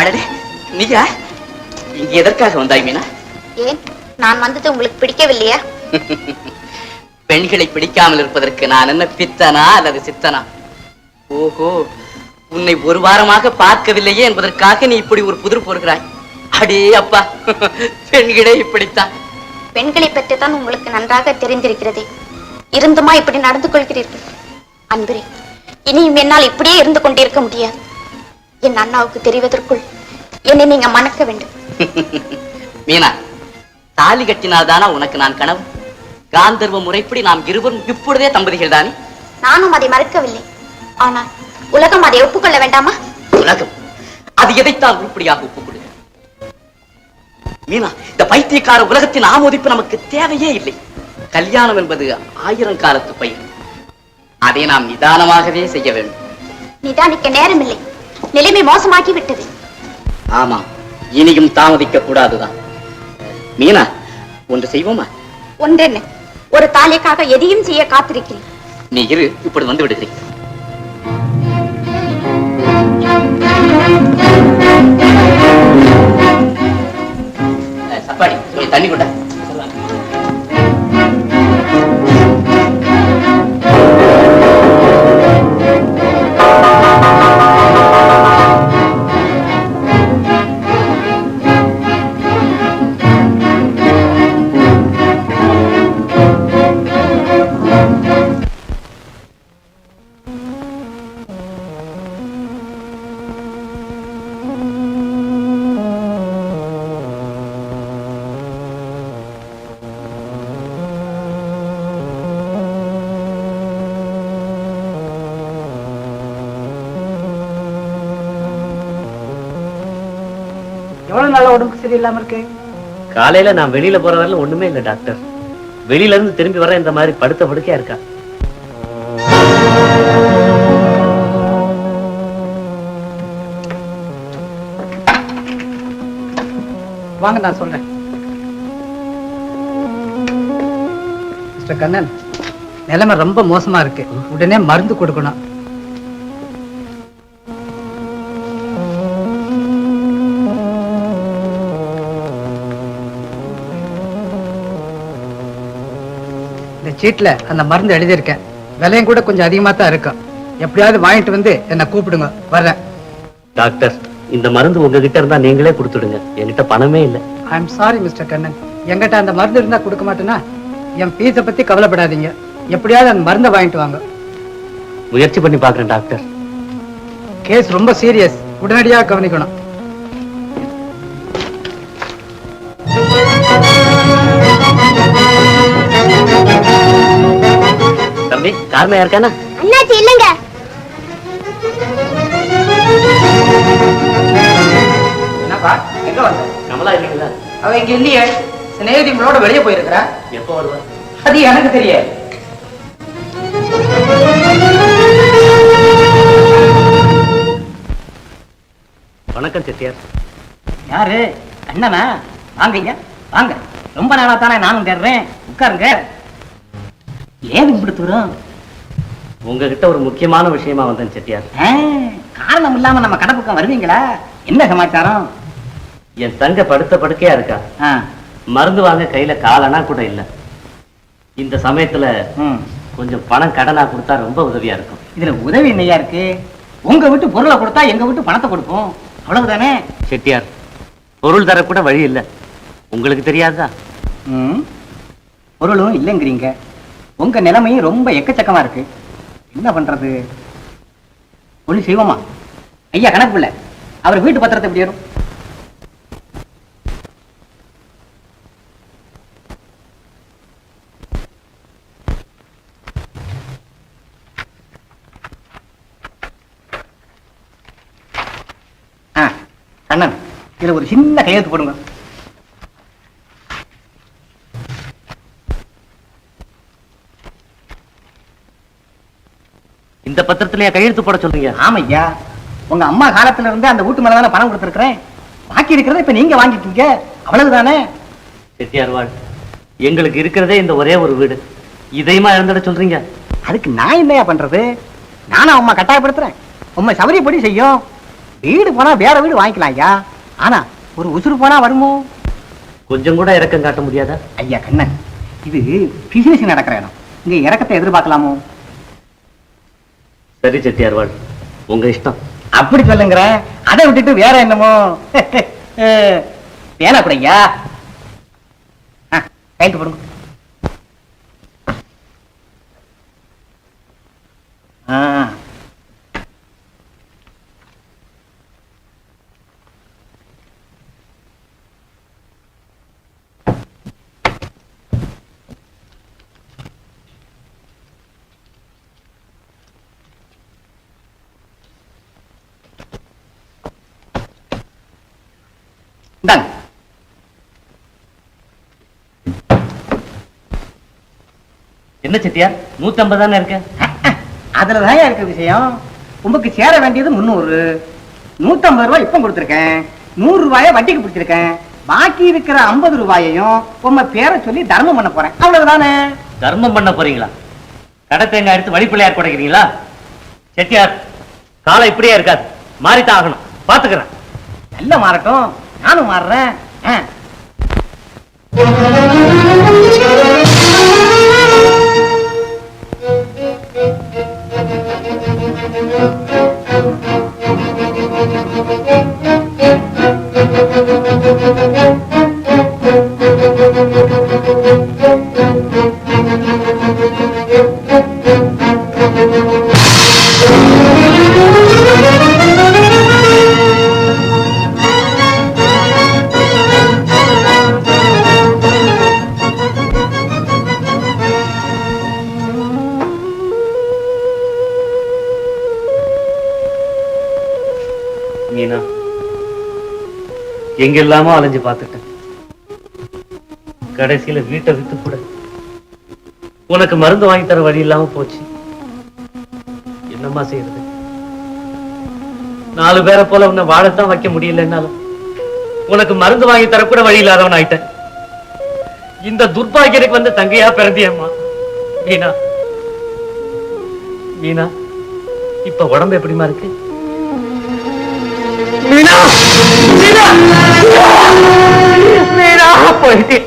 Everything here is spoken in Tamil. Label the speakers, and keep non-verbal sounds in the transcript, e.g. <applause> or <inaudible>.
Speaker 1: அடடே நீயா? இங்க எதற்காக வந்தாய் மீனா?
Speaker 2: ஏன்? நான் வந்தது உங்களுக்கு பிடிக்கவில்லையா? <laughs>
Speaker 1: பெண்களை பிடிக்காமல் இருப்பதற்கு நான் என்ன பித்தனா அல்லது சித்தனா? ஓஹோ உன்னை ஒரு வாரமாக பார்க்கவில்லையே என்பதற்காக நீ இப்படி ஒரு புதிர் போடுகிறாய். அடே அப்பா <laughs> பெண்களே இப்படித்தான்.
Speaker 2: பெண்களை பற்றி தான் உங்களுக்கு நன்றாக தெரிந்திருக்கிறதே. இருந்துமா இப்படி நடந்து கொள்கிறீர்கள்? அன்பரே இனியும் என்னால் இப்படியே இருந்து கொண்டிருக்க முடியாது. என் அண்ணாவுக்கு தெரிவதற்குள் என்னை நீங்க மணக்க வேண்டும். <laughs>
Speaker 1: மீனா தாலி கட்டினால்தானா உனக்கு நான் கனவு? காந்தர்வ முறைப்படி நாம் இருவரும் இப்பொழுதே தம்பதிகள் தானே?
Speaker 2: நானும் அதை மறுக்கவில்லை. ஆனால் உலகம் அதை ஒப்புக்கொள்ள வேண்டாமா?
Speaker 1: உலகம் அது எதைத்தான் உருப்படியாக ஒப்புக்கொள்ளுங்க மீனா இந்த பைத்தியக்கார உலகத்தின் ஆமோதிப்பு நமக்கு தேவையே இல்லை. கல்யாணம் என்பது ஆயிரம் காலத்து பயிர். அதை நாம் நிதானமாகவே செய்ய வேண்டும்.
Speaker 2: நிதானிக்க நேரமில்லை. நிலைமை மோசமாகி விட்டது
Speaker 1: ஆமா இனியும் தாமதிக்க கூடாதுதான். மீனா ஒன்று செய்வோமா?
Speaker 2: ஒன்றென்ன? ஒரு தாலிக்காக எதையும் செய்ய காத்திருக்கிறேன்.
Speaker 1: நீ இரு இப்படி வந்து விடுகிறேன். சப்பாடி தண்ணி கொண்டா.
Speaker 3: எவ்வளவு நாளா உடம்புக்கு சரியில்லாம இருக்கு?
Speaker 4: காலையில நான் வெளியில போற வரல ஒண்ணுமே இல்ல டாக்டர். வெளியில இருந்து திரும்பி வர இந்த மாதிரி படுத்த படுக்கையா இருக்கா?
Speaker 3: வாங்க நான் சொல்றேன். மிஸ்டர் கண்ணன் நிலைமை ரொம்ப மோசமா இருக்கு. உடனே மருந்து கொடுக்கணும். இந்த சீட்ல அந்த மருந்து எழுதியிருக்கேன். விலையும் கூட கொஞ்சம் அதிகமா தான் இருக்கும் எப்படியாவது வாங்கிட்டு வந்து என்னை கூப்பிடுங்க. வர்றேன்.
Speaker 4: டாக்டர் இந்த மருந்து உங்ககிட்ட இருந்தா நீங்களே கொடுத்துடுங்க. என்கிட்ட பணமே இல்ல.
Speaker 3: I am sorry mister Kannan. என்கிட்ட அந்த மருந்து இருந்தா கொடுக்க மாட்டேனா என் ஃபீஸை பத்தி கவலைப்படாதீங்க. எப்படியாவது அந்த மருந்தை வாங்கிட்டு வாங்க.
Speaker 4: முயற்சி பண்ணி பாக்குறேன் டாக்டர்.
Speaker 3: கேஸ் ரொம்ப சீரியஸ் உடனடியாக கவனிக்கணும்.
Speaker 4: தம்பி காரணம் யாருக்கானா
Speaker 2: அண்ணாச்சி இல்லங்க.
Speaker 3: என்னப்பா எங்க வந்த?
Speaker 4: கமலா இல்லைங்களா?
Speaker 3: அவ இங்க இல்லையே. சிநேகிதிகளோட வெளியே போயிருக்கிறா.
Speaker 4: எப்போ வருவா?
Speaker 3: அது எனக்கு தெரியாது.
Speaker 4: வணக்கம் செட்டியார்.
Speaker 5: யாரு? அண்ணனா? வாங்கய்யா வாங்க. ரொம்ப நாளா தானே நானும் தேடுறேன். உட்காருங்க. ஏன் இப்படி தூரம்?
Speaker 4: உங்ககிட்ட ஒரு முக்கியமான விஷயமா வந்தேன் செட்டியார்.
Speaker 5: காரணம் இல்லாம நம்ம கடை பக்கம் வருவீங்களா? என்ன சமாச்சாரம்?
Speaker 4: என் தங்க படுத்த படுக்கையா இருக்கா? மருந்து வாங்க கையில காலனா கூட இல்ல. இந்த சமயத்துல. கொஞ்சம் பணம் கடனா கொடுத்தா ரொம்ப உதவியா இருக்கும்.
Speaker 5: இதுல உதவி என்னையா இருக்கு? உங்க வீட்டு பொருளை கொடுத்தா எங்க வீட்டு பணத்தை கொடுப்போம். அவ்வளவுதானே?
Speaker 4: செட்டியார் பொருள் தர கூட வழி இல்ல. உங்களுக்கு தெரியாதா?
Speaker 5: ம். பொருளும் இல்லைங்கிறீங்க. உங்க நிலைமையும் ரொம்ப எக்கச்சக்கமா இருக்கு. என்ன பண்றது? ஒண்ணு செய்வோமா ஐயா கணக்கு இல்லை அவர் வீட்டு பத்திரத்தை எப்படி வரும் ஆ, அண்ணன் இதுல ஒரு சின்ன கையெழுத்து போடுங்க.
Speaker 4: இந்த பத்திரத்திலேயே கையெழுத்து போட சொல்றீங்க.
Speaker 5: ஆமையா? உங்க அம்மா காலத்துல இருந்து அந்த வீட்டு மேல தானே பணம் கொடுத்துருக்கிறேன். பாக்கி இருக்கிறத இப்ப நீங்க வாங்கிக்கீங்க அவ்வளவுதானே?
Speaker 4: செட்டியார் வாழ் எங்களுக்கு இருக்கிறதே இந்த ஒரே ஒரு வீடு. இதையுமா இழந்துட சொல்றீங்க?
Speaker 5: அதுக்கு நான் என்னையா பண்றது? நானும் அம்மா கட்டாயப்படுத்துறேன். உண்மை சௌரியப்படி செய்யும். வீடு போனா வேற வீடு வாங்கிக்கலாம் ஐயா. ஆனா ஒரு உசுறு போனா வருமோ?
Speaker 4: கொஞ்சம் கூட இறக்கம் காட்ட முடியாதா?
Speaker 5: ஐயா கண்ணன் இது பிசினஸ் நடக்கிற இடம். இங்க இறக்கத்தை எதிர்பார்க்கலாமோ?
Speaker 4: சரி செட்டியார் வாழ் உங்க இஷ்டம்.
Speaker 5: அப்படி சொல்லுங்கிற. அதை விட்டுட்டு வேற என்னமோ? வேணா கூட கைட்டு போடுங்க. இந்தாங்க
Speaker 4: என்ன செட்டியார்? நூத்தி ஐம்பது தானே இருக்க?
Speaker 5: அதுலதான் இருக்க விஷயம். உமக்கு சேர வேண்டியது முந்நூறு நூத்தம்பது ரூபாய் இப்ப கொடுத்துருக்கேன். நூறு ரூபாய வட்டிக்கு பிடிச்சிருக்கேன். பாக்கி இருக்கிற ஐம்பது ரூபாயையும் உம்ம பேரை சொல்லி தர்மம் பண்ண போறேன். அவ்வளவுதானே?
Speaker 4: தர்மம் பண்ண போறீங்களா? கடை தேங்காய் எடுத்து வழிப்பிள்ளையார் குடைக்கிறீங்களா? செட்டியார் காலம் இப்படியே இருக்காது. மாறித்தான் ஆகணும். பாத்துக்கிறேன்.
Speaker 5: நல்ல மாறட்டும். நானும்
Speaker 4: வர்றேன். எங்கெல்லாமோ அலைஞ்சு பார்த்துட்டேன். கடைசியில வீட்டை வித்து கூட. உனக்கு மருந்து வாங்கி தர வழி இல்லாம போச்சு. என்னம்மா செய்யறது? நாலு பேரை போல உன்னை வாழத்தான் வைக்க முடியலன்னாலும் உனக்கு மருந்து வாங்கி தர கூட வழி இல்லாதவன் ஆயிட்டேன். இந்த துர்பாகியனுக்கு வந்து தங்கையா பிறந்தியம்மா. மீனா. மீனா இப்ப உடம்பு எப்படிமா இருக்கு? மீனா மீனா மீனா போயிட்டு